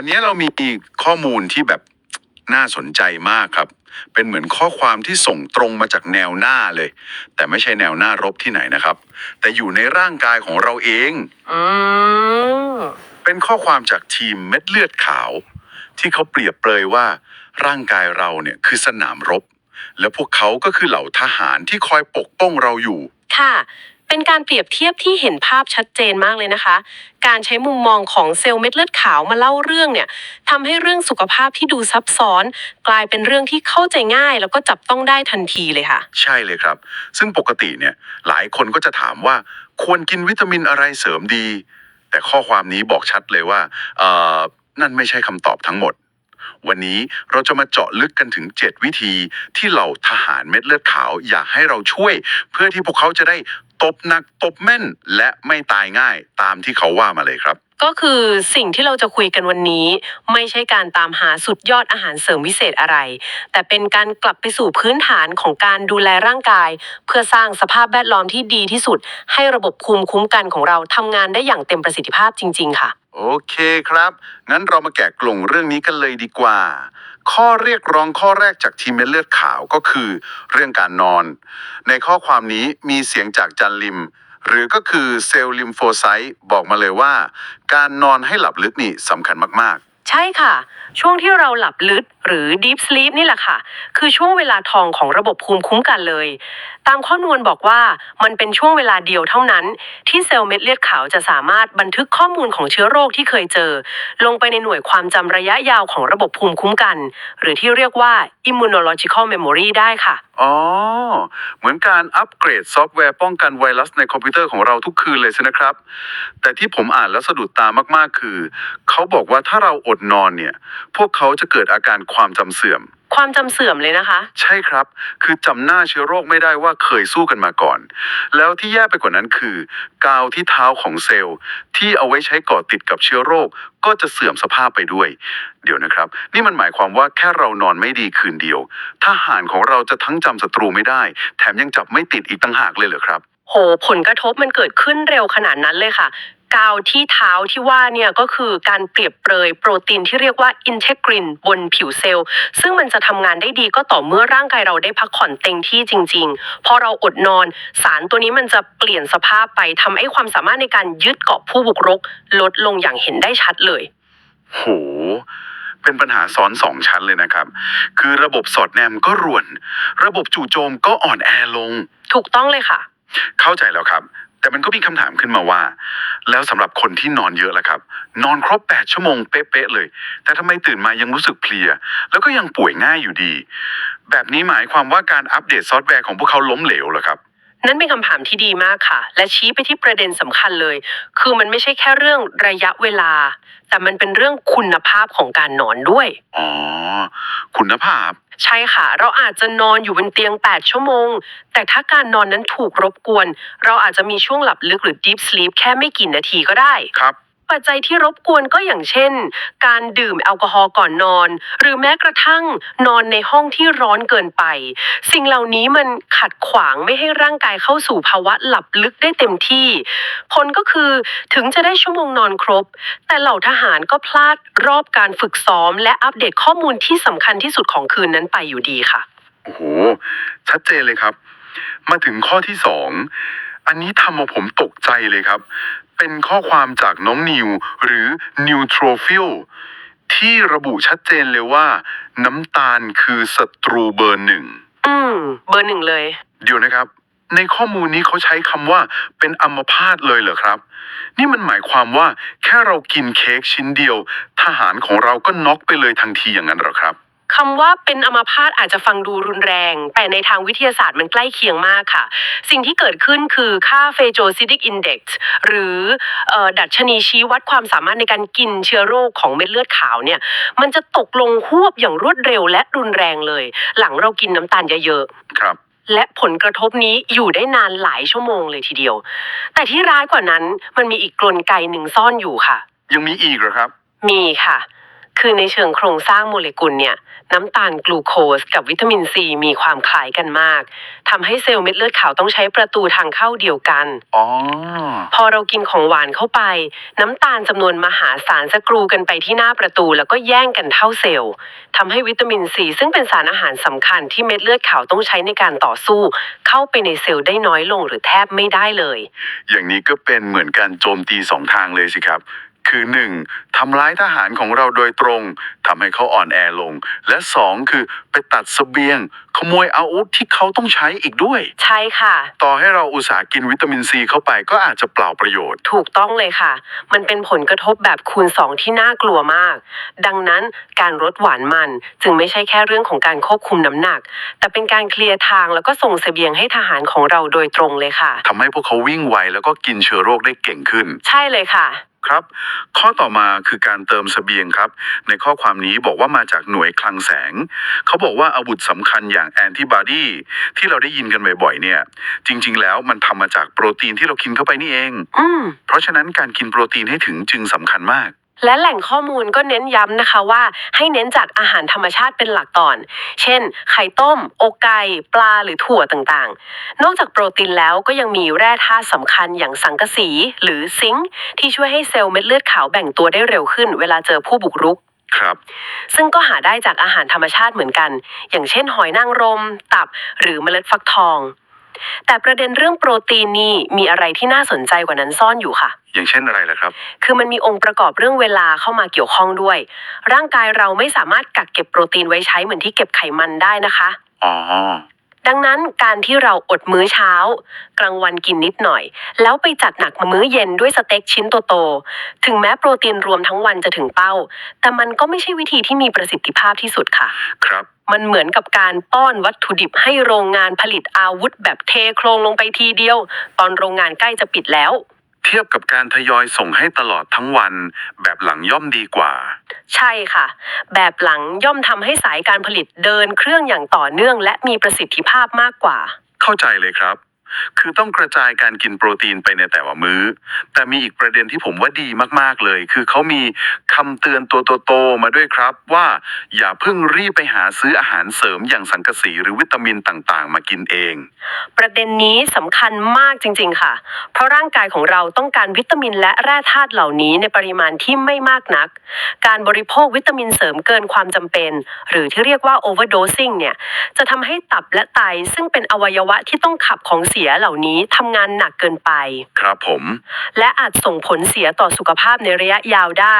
วันนี้เรามีข้อมูลที่แบบน่าสนใจมากครับ เป็นเหมือนข้อความที่ส่งตรงมาจากแนวหน้าเลย แต่ไม่ใช่แนวหน้ารบที่ไหนนะครับ แต่อยู่ในร่างกายของเราเอง อืมเป็นข้อความจากทีมเม็ดเลือดขาว ที่เขาเปรียบเปรยว่าร่างกายเราเนี่ยคือสนามรบ และพวกเขาก็คือเหล่าทหารที่คอยปกป้องเราอยู่ ค่ะ เป็นการเปรียบเทียบที่เห็นภาพชัดเจนมากเลยนะคะ การใช้มุมมองของเซลล์เม็ดเลือดขาวมาเล่าเรื่องเนี่ยทำให้เรื่องสุขภาพที่ดูซับซ้อน กลายเป็นเรื่องที่เข้าใจง่าย แล้วก็จับต้องได้ทันทีเลยค่ะ ใช่เลยครับ ซึ่งปกติเนี่ยหลายคนก็จะถามว่าควรกินวิตามินอะไรเสริมดี แต่ข้อความนี้บอกชัดเลยว่าเอ่อนั่นไม่ใช่คำตอบทั้งหมด วันนี้เราจะมาเจาะลึกกันถึง 7 วิธีที่เหล่าทหารเม็ดเลือดขาวอยากให้เราช่วย เพื่อที่พวกเขาจะได้ตบหนักตบแม่น และไม่ตายง่ายตามที่เขาว่ามาเลยครับ ก็คือสิ่งที่เราจะคุยกันวันนี้ ไม่ใช่การตามหาสุดยอดอาหารเสริมวิเศษอะไร แต่เป็นการกลับไปสู่พื้นฐานของการดูแลร่างกาย เพื่อสร้างสภาพแวดล้อมที่ดีที่สุด ให้ระบบภูมิคุ้มกันของเราทำงานได้อย่างเต็มประสิทธิภาพจริง ๆ ค่ะ โอเคครับ งั้นเรามาแกะกล่งเรื่องนี้กันเลยดีกว่า ข้อเรียกร้องข้อแรกจากทีมเม็ดเลือดขาวก็คือ เรื่องการนอน ในข้อความนี้มีเสียงจากจันลิม หรือก็คือเซลล์ลิมโฟไซต์บอกมาเลยว่า การนอนให้หลับลึกนี่สำคัญมาก ใช่ค่ะ ช่วงที่เราหลับลึกหรือ deep sleep นี่แหละค่ะ คือช่วงเวลาทองของระบบภูมิคุ้มกันเลย ตามข้อมูลบอกว่ามันเป็นช่วงเวลาเดียวเท่านั้น ที่เซลล์เม็ดเลือดขาวจะสามารถบันทึกข้อมูลของเชื้อโรคที่เคยเจอ ลงไปในหน่วยความจำระยะยาวของระบบภูมิคุ้มกัน หรือที่เรียกว่า immunological memory ได้ค่ะ อ๋อ เหมือนการอัปเกรดซอฟต์แวร์ป้องกันไวรัสในคอมพิวเตอร์ของเราทุกคืนเลยใช่นะครับ แต่ที่ผมอ่านแล้วสะดุดตามากๆคือ เขาบอกว่าถ้าเราอดนอนเนี่ย พวกเขาจะเกิดอาการความจำเสื่อม ความจำเสื่อมเลยนะคะ ใช่ครับ คือจำหน้าเชื้อโรคไม่ได้ว่าเคยสู้กันมาก่อน แล้วที่แย่ไปกว่านั้นคือ กาวที่เท้าของเซลล์ ที่เอาไว้ใช้ก่อติดกับเชื้อโรค ก็จะเสื่อมสภาพไปด้วย เดี๋ยวนะครับ นี่มันหมายความว่าแค่เรานอนไม่ดีคืนเดียวทหารของเราจะทั้งจำศัตรูไม่ได้ แถมยังจับไม่ติดอีกต่างหากเลยเหรอครับ โห ผลกระทบมันเกิดขึ้นเร็วขนาดนั้นเลยค่ะ กาวที่เท้าที่ว่าเนี่ยก็คือการเปรียบเปรยโปรตีนที่เรียกว่าอินเทกรินบนผิวเซลล์ ซึ่งมันจะทำงานได้ดีก็ต่อเมื่อร่างกายเราได้พักผ่อนเต็มที่จริง ๆ พอเราอดนอน สารตัวนี้มันจะเปลี่ยนสภาพไปทำให้ความสามารถในการยึดเกาะผู้บุกรุก ลดลงอย่างเห็นได้ชัดเลย โห เป็นปัญหาซ้อนสองชั้นเลยนะครับ คือระบบสอดแนมก็รวน ระบบจู่โจมก็อ่อนแอลง ถูกต้องเลยค่ะ เข้าใจแล้วครับ แต่มันก็มีคำถามขึ้นมาว่า แล้วสำหรับคนที่นอนเยอะล่ะครับ นอนครบ 8 ชั่วโมงเป๊ะๆเลย แต่ทำไมตื่นมายังรู้สึกเพลีย แล้วก็ยังป่วยง่ายอยู่ดี แบบนี้หมายความว่าการอัปเดตซอฟต์แวร์ของพวกเขาล้มเหลวเหรอครับนั่นเป็นคำถามที่ดีมากค่ะ และชี้ไปที่ประเด็นสำคัญเลย คือมันไม่ใช่แค่เรื่องระยะเวลา แต่มันเป็นเรื่องคุณภาพของการนอนด้วยอ๋อคุณภาพ ใช่ค่ะ เราอาจจะนอนอยู่บนเตียง 8 ชั่วโมง แต่ถ้าการนอนนั้นถูกรบกวน เราอาจจะมีช่วงหลับลึกหรือ deep sleep แค่ไม่กี่นาทีก็ได้ ครับ ปัจจัยที่รบกวนก็อย่างเช่น การดื่มแอลกอฮอล์ก่อนนอน หรือแม้กระทั่งนอนในห้องที่ร้อนเกินไป สิ่งเหล่านี้มันขัดขวางไม่ให้ร่างกายเข้าสู่ภาวะหลับลึกได้เต็มที่ ผลก็คือถึงจะได้ชั่วโมงนอนครบ แต่เหล่าทหารก็พลาดรอบการฝึกซ้อม และอัปเดตข้อมูลที่สำคัญที่สุดของคืนนั้นไปอยู่ดีค่ะ โอ้โห ชัดเจนเลยครับ มาถึงข้อที่สอง อันนี้ทำเอาผมตกใจเลยครับ เป็นข้อความจากน้องนิว หรือนิวโทรฟิลที่ระบุชัดเจนเลยว่า น้ำตาลคือศัตรูเบอร์หนึ่ง อืม เบอร์หนึ่งเลย เดี๋ยวนะครับ ในข้อมูลนี้เขาใช้คำว่าเป็นอัมพาตเลยเหรอครับ นี่มันหมายความว่าแค่เรากินเค้กชิ้นเดียว ทหารของเราก็น็อกไปเลยทันทีอย่างนั้นเหรอครับ คำว่าเป็นอัมพาตอาจจะฟังดูรุนแรง แต่ในทางวิทยาศาสตร์มันใกล้เคียงมากค่ะ สิ่งที่เกิดขึ้นคือค่าเฟโจซิติกอินเด็กซ์หรือเอ่อดัชนีชี้วัดความสามารถในการกินเชื้อโรคของเม็ดเลือดขาวเนี่ย มันจะตกลงหวบอย่างรวดเร็วและรุนแรงเลย หลังเรากินน้ำตาลเยอะๆครับและผลกระทบนี้อยู่ได้นานหลายชั่วโมงเลยทีเดียว แต่ที่ร้ายกว่านั้นมันมีอีกกลไกหนึ่งซ่อนอยู่ค่ะ ยังมีอีกเหรอครับ มีค่ะ คือในเชิงโครงสร้างโมเลกุลเนี่ยน้ำตาลกลูโคสกับวิตามินซีมีความคล้ายกันมากทำให้เซลล์เม็ดเลือดขาวต้องใช้ประตูทางเข้าเดียวกันอ๋อพอเรากินของหวานเข้าไป น้ำตาลจำนวนมหาศาลจะกรูกันไปที่หน้าประตู แล้วก็แย่งกันเท่าเซลล์ทำให้วิตามินซีซึ่งเป็นสารอาหารสำคัญที่เม็ดเลือดขาวต้องใช้ในการต่อสู้ เข้าไปในเซลล์ได้น้อยลงหรือแทบไม่ได้เลย อย่างนี้ก็เป็นเหมือนการโจมตีสองทางเลยสิครับ คือหนึ่งทำร้ายทหารของเราโดยตรงทำให้เขาอ่อนแอลง และสองคือไปตัดเสบียง ขโมยอาวุธที่เขาต้องใช้อีกด้วย ใช่ค่ะ ต่อให้เราอุตส่าห์กินวิตามินซีเข้าไปก็อาจจะเปล่าประโยชน์ ถูกต้องเลยค่ะ มันเป็นผลกระทบแบบคูณสองที่น่ากลัวมาก ดังนั้นการลดหวานมันจึงไม่ใช่แค่เรื่องของการควบคุมน้ำหนัก แต่เป็นการเคลียร์ทางแล้วก็ส่งเสบียงให้ทหารของเราโดยตรงเลยค่ะทำให้พวกเขาวิ่งไวแล้วก็กินเชื้อโรคได้เก่งขึ้น ใช่เลยค่ะ ครับ ข้อต่อมาคือการเติมเสบียงครับ ในข้อความนี้บอกว่ามาจากหน่วยคลังแสง เขาบอกว่าอาวุธสำคัญอย่างแอนติบอดีที่เราได้ยินกันบ่อยๆเนี่ย จริงๆแล้วมันทำมาจากโปรตีนที่เรากินเข้าไปนี่เอง อืม เพราะฉะนั้นการกินโปรตีนให้ถึงจึงสำคัญมาก และแหล่งข้อมูลก็เน้นย้ำนะคะว่า ให้เน้นจากอาหารธรรมชาติเป็นหลักก่อน เช่น ไข่ต้ม อกไก่ ปลาหรือถั่วต่างๆ นอกจากโปรตีนแล้วก็ยังมีแร่ธาตุสำคัญอย่างสังกะสี หรือซิงค์ที่ช่วยให้เซลล์เม็ดเลือดขาวแบ่งตัวได้เร็วขึ้น เวลาเจอผู้บุกรุก ครับ ซึ่งก็หาได้จากอาหารธรรมชาติเหมือนกัน อย่างเช่น หอยนางรม ตับ หรือเมล็ดฟักทอง แต่ประเด็นเรื่องโปรตีนนี่มีอะไรที่น่าสนใจกว่านั้นซ่อนอยู่ค่ะ อย่างเช่นอะไรล่ะครับ คือมันมีองค์ประกอบเรื่องเวลาเข้ามาเกี่ยวข้องด้วย ร่างกายเราไม่สามารถกักเก็บโปรตีนไว้ใช้เหมือนที่เก็บไขมันได้นะคะ อ๋อ ดังนั้นการที่เราอดมื้อเช้า กลางวันกินนิดหน่อย แล้วไปจัดหนักมามื้อเย็นด้วยสเต็กชิ้นโตๆถึงแม้โปรตีนรวมทั้งวันจะถึงเป้า แต่มันก็ไม่ใช่วิธีที่มีประสิทธิภาพที่สุดค่ะ ครับ มันเหมือนกับการป้อนวัตถุดิบให้โรงงานผลิตอาวุธแบบเทโครงลงไปทีเดียว ตอนโรงงานใกล้จะปิดแล้ว เทียบกับการทยอยส่งให้ตลอดทั้งวัน แบบหลังย่อมดีกว่า ใช่ค่ะ แบบหลังย่อมทำให้สายการผลิตเดินเครื่องอย่างต่อเนื่องและมีประสิทธิภาพมากกว่า เข้าใจเลยครับ คือต้องกระจายการกินโปรตีนไปในแต่ละมื้อ แต่มีอีกประเด็นที่ผมว่าดีมากๆเลย คือเขามีคำเตือนตัวโตๆมาด้วยครับว่าอย่าเพิ่งรีบไปหาซื้ออาหารเสริมอย่างสังกะสีหรือวิตามินต่างๆ มากินเอง ประเด็นนี้สำคัญมากจริง ๆ ค่ะ เพราะร่างกายของเราต้องการวิตามินและแร่ธาตุเหล่านี้ในปริมาณที่ไม่มากนัก การบริโภควิตามินเสริมเกินความจำเป็น หรือที่เรียกว่า overdosing เนี่ยจะทำให้ตับและไตซึ่งเป็นอวัยวะที่ต้องขับของเสียเหล่านี้ทำงานหนักเกินไป ครับผม และอาจส่งผลเสียต่อสุขภาพในระยะยาวได้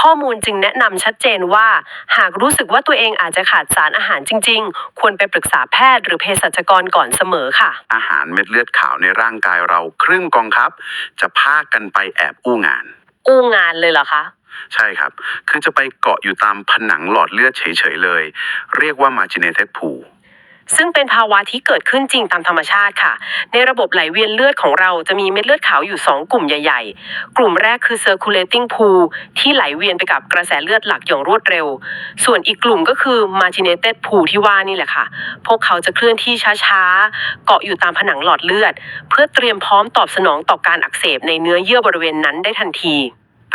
ข้อมูลจึงแนะนำชัดเจนว่า หากรู้สึกว่าตัวเองอาจจะขาดสารอาหารจริง ๆ ควรไปปรึกษาแพทย์หรือเภสัชกรก่อนเสมอค่ะ อาหารเม็ดเลือดขาวในร่างกายเราครึ่งกองทัพจะพากันไปแอบอู้งาน อู้งานเลยเหรอคะ ใช่ครับ คือจะไปเกาะอยู่ตามผนังหลอดเลือดเฉยๆเลย เรียกว่า marginated pool ซึ่งเป็นภาวะที่เกิดขึ้นจริงตามธรรมชาติค่ะ ในระบบไหลเวียนเลือดของเราจะมีเม็ดเลือดขาวอยู่ 2 กลุ่มใหญ่ ๆ กลุ่มแรกคือ circulating pool ที่ไหลเวียนไปกับกระแสเลือดหลักอย่างรวดเร็ว ส่วนอีกกลุ่มก็คือ marginated pool ที่ว่านี่แหละค่ะ พวกเขาจะเคลื่อนที่ช้าๆ เกาะอยู่ตามผนังหลอดเลือด เพื่อเตรียมพร้อมตอบสนองต่อการอักเสบในเนื้อเยื่อบริเวณนั้นได้ทันที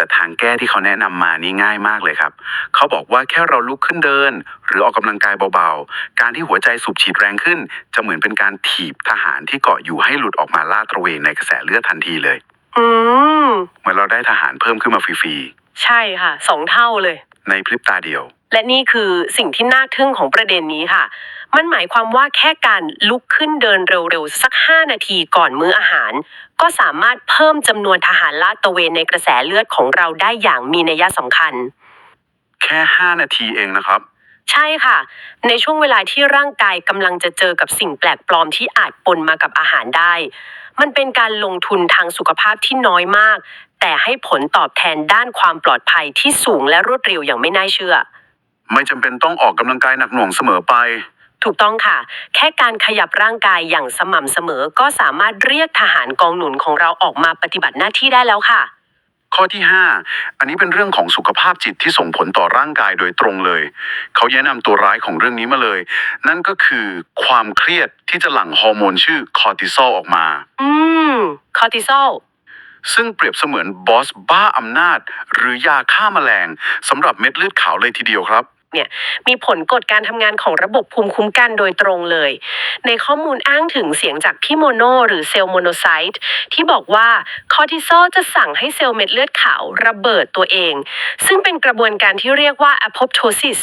แต่ทางแก้ที่เขาแนะนำมานี่ง่ายมากเลยครับ เขาบอกว่าแค่เราลุกขึ้นเดิน หรือออกกำลังกายเบาๆ การที่หัวใจสูบฉีดแรงขึ้น จะเหมือนเป็นการถีบทหารที่เกาะอยู่ให้หลุดออกมาลาดตระเวนในกระแสเลือดทันทีเลยอืมเหมือนเราได้ทหารเพิ่มขึ้นมาฟรีใช่ค่ะสองเท่าเลยๆในพริบตาเดียว และนี่คือสิ่งที่น่าทึ่งของประเด็นนี้ค่ะ มันหมายความว่าแค่การลุกขึ้นเดินเร็วๆ สัก 5 นาทีก่อนมื้ออาหาร ก็สามารถเพิ่มจำนวนทหารลาดตระเวนในกระแสเลือดของเราได้อย่างมีนัยสำคัญ แค่ 5 นาทีเองนะครับ ใช่ค่ะ ในช่วงเวลาที่ร่างกายกำลังจะเจอกับสิ่งแปลกปลอมที่อาจปนมากับอาหารได้ มันเป็นการลงทุนทางสุขภาพที่น้อยมาก แต่ให้ผลตอบแทนด้านความปลอดภัยที่สูงและรวดเร็วอย่างไม่น่าเชื่อ ไม่จำเป็นต้องออกกำลังกายหนักหน่วงเสมอไป ถูกต้องค่ะ แค่การขยับร่างกายอย่างสม่ำเสมอก็สามารถเรียกทหารกองหนุนของเราออกมาปฏิบัติหน้าที่ได้แล้วค่ะ ข้อที่ 5 อันนี้เป็นเรื่องของสุขภาพจิตที่ส่งผลต่อร่างกายโดยตรงเลย เขาแนะนำตัวร้ายของเรื่องนี้มาเลย นั่นก็คือความเครียดที่จะหลั่งฮอร์โมนชื่อคอร์ติซอลออกมา อืม คอร์ติซอล ซึ่งเปรียบเสมือนบอสบ้าอำนาจ หรือยาฆ่าแมลงสำหรับเม็ดเลือดขาวเลยทีเดียวครับ เนี่ยมีผลกดการทำงานของระบบภูมิคุ้มกันโดยตรงเลย ในข้อมูลอ้างถึงเสียงจากพี่โมโนหรือเซลล์โมโนไซต์ที่บอกว่าคอร์ติซอลจะสั่งให้เซลล์เม็ดเลือดขาวระเบิดตัวเอง ซึ่งเป็นกระบวนการที่เรียกว่า apoptosis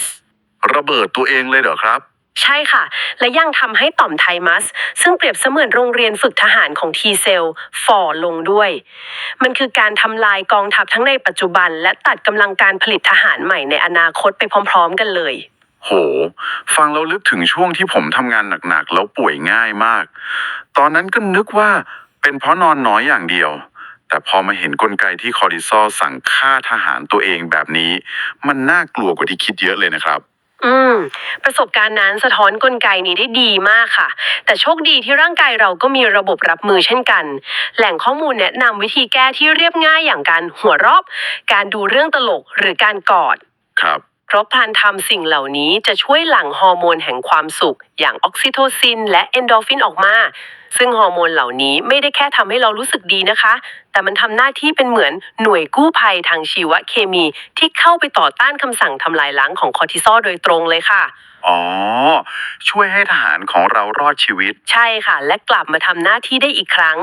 ระเบิดตัวเองเลยเหรอครับ ใช่ค่ะ และยังทำให้ต่อมไทมัส ซึ่งเปรียบเสมือนโรงเรียนฝึกทหารของ T เซลฝ่อลงด้วย มันคือการทำลายกองทัพทั้งในปัจจุบัน และตัดกำลังการผลิตทหารใหม่ในอนาคตไปพร้อม ๆ กันเลย โห ฟังแล้วลึกถึงช่วงที่ผมทำงานหนักๆ แล้วป่วยง่ายมาก ตอนนั้นก็นึกว่าเป็นเพราะนอนน้อยอย่างเดียว แต่พอมาเห็นกลไกที่คอร์ติซอลสั่งฆ่าทหารตัวเองแบบนี้ มันน่ากลัวกว่าที่คิดเยอะเลยนะครับ อืม ประสบการณ์นั้นสะท้อนกลไกนี้ได้ดีมากค่ะ แต่โชคดีที่ร่างกายเราก็มีระบบรับมือเช่นกัน แหล่งข้อมูลแนะนำวิธีแก้ที่เรียบง่ายอย่างการหัวเรอบ การดูเรื่องตลกหรือการกอด ครับ เพราะพลันทำสิ่งเหล่านี้จะช่วยหลั่งฮอร์โมนแห่งความสุข อย่างออกซิโทซิน และเอนโดรฟินออกมา ซึ่งฮอร์โมนเหล่านี้ไม่ได้แค่ทำให้เรารู้สึกดีนะคะ แต่มันทำหน้าที่เป็นเหมือนหน่วยกู้ภัยทางชีวเคมีที่เข้าไปต่อต้านคำสั่งทำลายล้างของคอร์ติซอลโดยตรงเลยค่ะ อ๋อ ช่วยให้ทหารของเรารอดชีวิต ใช่ค่ะ และกลับมาทำหน้าที่ได้อีกครั้ง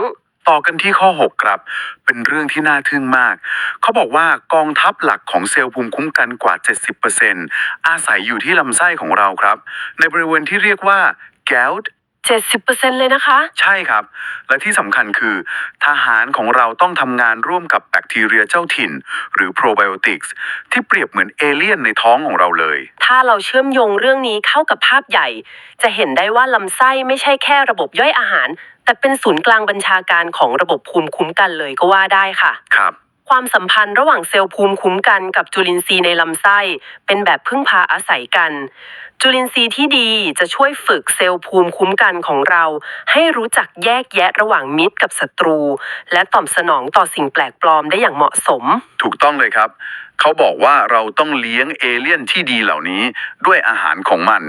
ต่อกันที่ข้อ 6 ครับ เป็นเรื่องที่น่าทึ่งมาก เขาบอกว่ากองทัพหลักของเซลล์ภูมิคุ้มกันกว่า 70%อาศัยอยู่ที่ลำไส้ของเราครับ ในบริเวณที่เรียกว่า gout 70%เลยนะคะ ใช่ครับ และที่สำคัญคือ ทหารของเราต้องทำงานร่วมกับแบคทีเรียเจ้าถิ่น หรือโปรไบโอติกส์ที่เปรียบเหมือนเอเลี่ยนในท้องของเราเลย ถ้าเราเชื่อมโยงเรื่องนี้เข้ากับภาพใหญ่ จะเห็นได้ว่าลำไส้ไม่ใช่แค่ระบบย่อยอาหาร แต่เป็นศูนย์กลางบัญชาการของระบบภูมิคุ้มกันเลยก็ว่าได้ค่ะ ครับ ความสัมพันธ์ระหว่างเซลล์ภูมิคุ้มกันกับจุลินทรีย์ในลำไส้ เป็นแบบพึ่งพาอาศัยกัน จุลินทรีย์ที่ดีจะช่วยฝึกเซลล์ภูมิคุ้มกันของเรา ให้รู้จักแยกแยะระหว่างมิตรกับศัตรู และตอบสนองต่อสิ่งแปลกปลอมได้อย่างเหมาะสม ถูกต้องเลยครับ เขาบอกว่าเราต้องเลี้ยงเอเลี่ยนที่ดีเหล่านี้ด้วยอาหารของมัน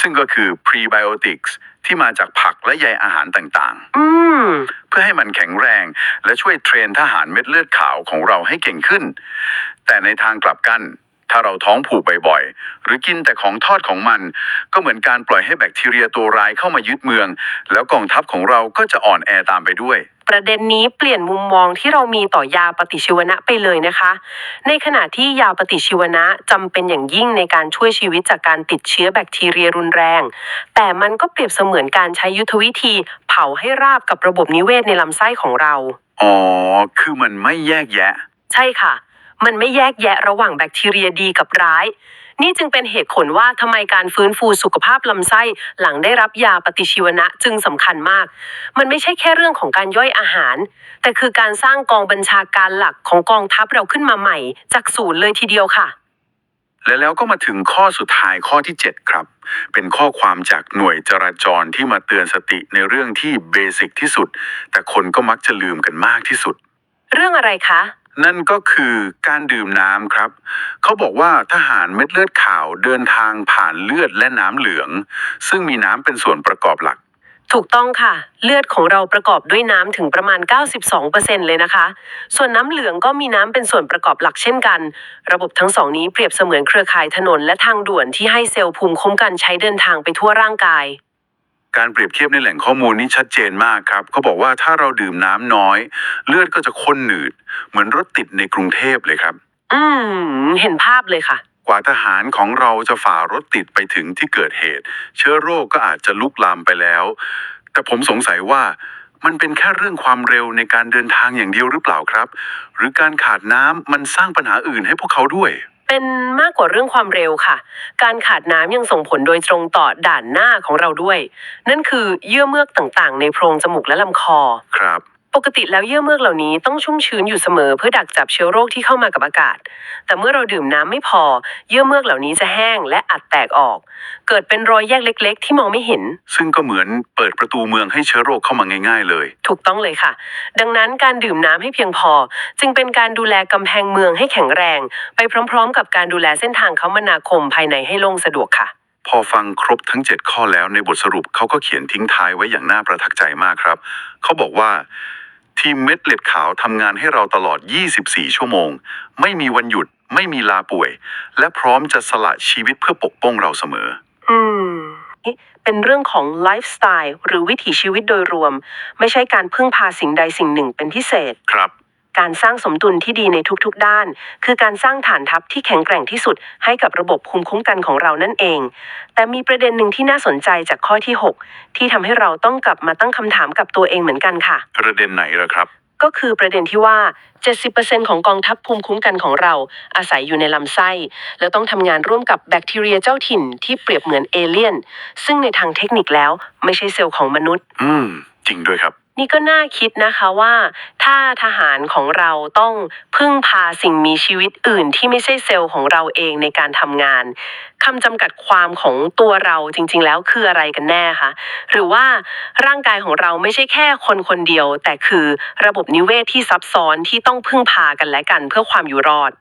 ซึ่งก็คือ prebiotics ที่มาจากผักและใยอาหารต่างอืม ๆ เพื่อให้มันแข็งแรง และช่วยเทรนทหารเม็ดเลือดขาวของเราให้เก่งขึ้น แต่ในทางกลับกัน ถ้าเราท้องผูกบ่อยๆ หรือกินแต่ของทอดของมัน ก็เหมือนการปล่อยให้แบคทีเรียตัวร้ายเข้ามายึดเมือง แล้วกองทัพของเราก็จะอ่อนแอตามไปด้วยประเด็นนี้เปลี่ยนมุมมองที่เรามีต่อยาปฏิชีวนะไปเลยนะคะ ในขณะที่ยาปฏิชีวนะจำเป็นอย่างยิ่งในการช่วยชีวิตจากการติดเชื้อแบคทีเรียรุนแรง แต่มันก็เปรียบเสมือนการใช้ยุทธวิธี เผาให้ราบกับระบบนิเวศในลำไส้ของเรา อ๋อ คือมันไม่แยกแยะ ใช่ค่ะ มันไม่แยกแยะระหว่างแบคทีเรียดีกับร้าย นี่จึงเป็นเหตุผลว่าทำไมการฟื้นฟูสุขภาพลำไส้หลังได้รับยาปฏิชีวนะจึงสำคัญมาก มันไม่ใช่แค่เรื่องของการย่อยอาหาร แต่คือการสร้างกองบัญชาการหลักของกองทัพเราขึ้นมาใหม่ จากศูนย์เลยทีเดียวค่ะ และแล้วก็มาถึงข้อสุดท้ายข้อที่ 7 ครับ เป็นข้อความจากหน่วยจราจรที่มาเตือนสติในเรื่องที่เบสิกที่สุด แต่คนก็มักจะลืมกันมากที่สุด เรื่องอะไรคะ นั่นก็คือการดื่มน้ำครับ เขาบอกว่าทหารเม็ดเลือดขาวเดินทางผ่านเลือดและน้ำเหลือง ซึ่งมีน้ำเป็นส่วนประกอบหลัก ถูกต้องค่ะ เลือดของเราประกอบด้วยน้ำถึงประมาณ 92%เลยนะคะ ส่วนน้ำเหลืองก็มีน้ำเป็นส่วนประกอบหลักเช่นกัน ระบบทั้งสองนี้เปรียบเสมือนเครือข่ายถนนและทางด่วนที่ให้เซลล์ภูมิคุ้มกันใช้เดินทางไปทั่วร่างกาย การเปรียบเทียบในแหล่งข้อมูลนี้ชัดเจนมากครับเขาบอกว่าถ้าเราดื่มน้ำน้อย เลือดก็จะข้นหนืด เหมือนรถติดในกรุงเทพเลยครับ อืม เห็นภาพเลยค่ะ กว่าทหารของเราจะฝ่ารถติดไปถึงที่เกิดเหตุ เชื้อโรคก็อาจจะลุกลามไปแล้ว แต่ผมสงสัยว่ามันเป็นแค่เรื่องความเร็วในการเดินทางอย่างเดียวหรือเปล่าครับ หรือการขาดน้ำมันสร้างปัญหาอื่นให้พวกเขาด้วย เป็นมากกว่าเรื่องความเร็วค่ะ การขาดน้ำยังส่งผลโดยตรงต่อด่านหน้าของเราด้วย นั่นคือเยื่อเมือกต่างๆ ในโพรงจมูกและลำคอ ครับ ปกติแล้วเยื่อเมือกเหล่านี้ต้องชุ่มชื้นอยู่เสมอเพื่อดักจับเชื้อโรคที่เข้ามากับอากาศ แต่เมื่อเราดื่มน้ำไม่พอ เยื่อเมือกเหล่านี้จะแห้งและอัดแตกออก เกิดเป็นรอยแยกเล็ก ๆ ที่มองไม่เห็น ซึ่งก็เหมือนเปิดประตูเมืองให้เชื้อโรคเข้ามาง่าย ๆ เลย ถูกต้องเลยค่ะ ดังนั้นการดื่มน้ำให้เพียงพอ จึงเป็นการดูแลกำแพงเมืองให้แข็งแรง ไปพร้อม ๆ กับการดูแลเส้นทางคมนาคมภายในให้โล่งสะดวกค่ะ พอฟังครบทั้ง 7 ข้อแล้วในบทสรุปเขาก็เขียนทิ้งท้ายไว้อย่างน่าประทับใจมากครับ เขาบอกว่า ททีมเม็ดเลือดขาวทำงานให้เราตลอด 24 ชั่วโมง ไม่มีวันหยุด ไม่มีลาป่วย และพร้อมจะสละชีวิตเพื่อปกป้องเราเสมอ อืมนี่เป็นเรื่องของไลฟ์สไตล์หรือวิถีชีวิตโดยรวม ไม่ใช่การพึ่งพาสิ่งใดสิ่งหนึ่งเป็นพิเศษ ครับ การสร้างสมดุลที่ดีในทุกๆ ด้าน คือการสร้างฐานทัพที่แข็งแกร่งที่สุด ให้กับระบบภูมิคุ้มกันของเรานั่นเอง แต่มีประเด็นหนึ่งที่น่าสนใจจากข้อที่ 6 ที่ทำให้เราต้องกลับมาตั้งคำถามกับตัวเองเหมือนกันค่ะ ประเด็นไหนล่ะครับ ก็คือประเด็นที่ว่า 70%ของกองทัพภูมิคุ้มกันของเรา อาศัยอยู่ในลำไส้ แล้วต้องทำงานร่วมกับแบคทีเรียเจ้าถิ่นที่เปรียบเหมือนเอเลี่ยน ซึ่งในทางเทคนิคแล้วไม่ใช่เซลล์ของมนุษย์ อืม จริงด้วยครับ นี่ก็น่าคิดนะคะว่า ถ้าทหารของเราต้องพึ่งพาสิ่งมีชีวิตอื่นที่ไม่ใช่เซลล์ของเราเองในการทำงานคำจำกัดความของตัวเราจริง ๆ แล้วคืออะไรกันแน่คะหรือว่าร่างกายของเราไม่ใช่แค่คนคนเดียว แต่คือระบบนิเวศที่ซับซ้อนที่ต้องพึ่งพากันและกันเพื่อความอยู่รอด